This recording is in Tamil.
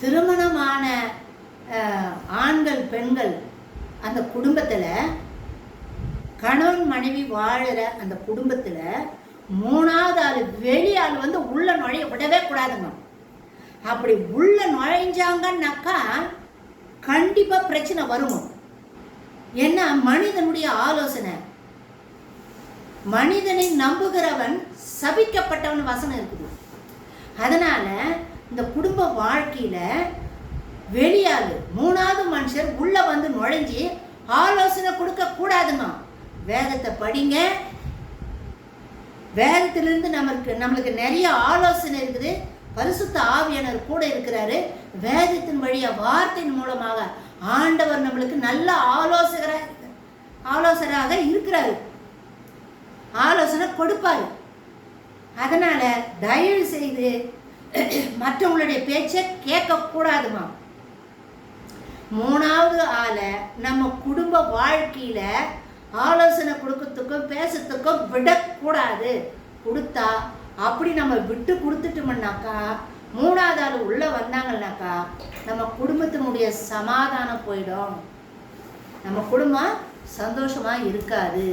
திருமணமான ஆண்கள் பெண்கள் அந்த குடும்பத்தில் கணவன் மனைவி வாழ்கிற அந்த குடும்பத்தில் மூணாவது ஆள் வெளி ஆள் வந்து உள்ள நுழைய விடவே கூடாதுங்க. அப்படி உள்ள நுழைஞ்சாங்கன்னாக்கா கண்டிப்பாக பிரச்சனை வருங்க. ஏன்னா மனிதனுடைய ஆலோசனை. மனிதனை நம்புகிறவன் சபிக்கப்பட்டவன் வசனம் இருக்குது. அதனால இந்த குடும்ப வாழ்க்கையில் வெளியாது மூணாவது மனுஷர் உள்ளே வந்து நுழைஞ்சி ஆலோசனை கொடுக்கக்கூடாதுங்க வேதத்தை படிங்க. வேதத்திலிருந்து நமக்கு நம்மளுக்கு நிறைய ஆலோசனை இருக்குது. பரிசுத்த ஆவியானவர் கூட இருக்கிறாரு. வேதத்தின் வழியாக வார்த்தையின் மூலமாக ஆண்டவர் நம்மளுக்கு நல்ல ஆலோசகராக ஆலோசகராக இருக்கிறாரு. ஆலோசனை கொடுப்பாரு. அதனால் தயவு செய்து மற்றவங்களுடைய பேச்சை கேட்கக்கூடாதுமா. மூணாவது ஆளை நம்ம குடும்ப வாழ்க்கையில் ஆலோசனை கொடுக்கறதுக்கும் பேசுறதுக்கும் விடக்கூடாது. கொடுத்தா அப்படி நம்ம விட்டு கொடுத்துட்டோம்னாக்கா மூணாவது ஆள் உள்ளே வந்தாங்கன்னாக்கா நம்ம குடும்பத்தினுடைய சமாதானம் போயிடும். நம்ம குடும்பம் சந்தோஷமாக இருக்காது.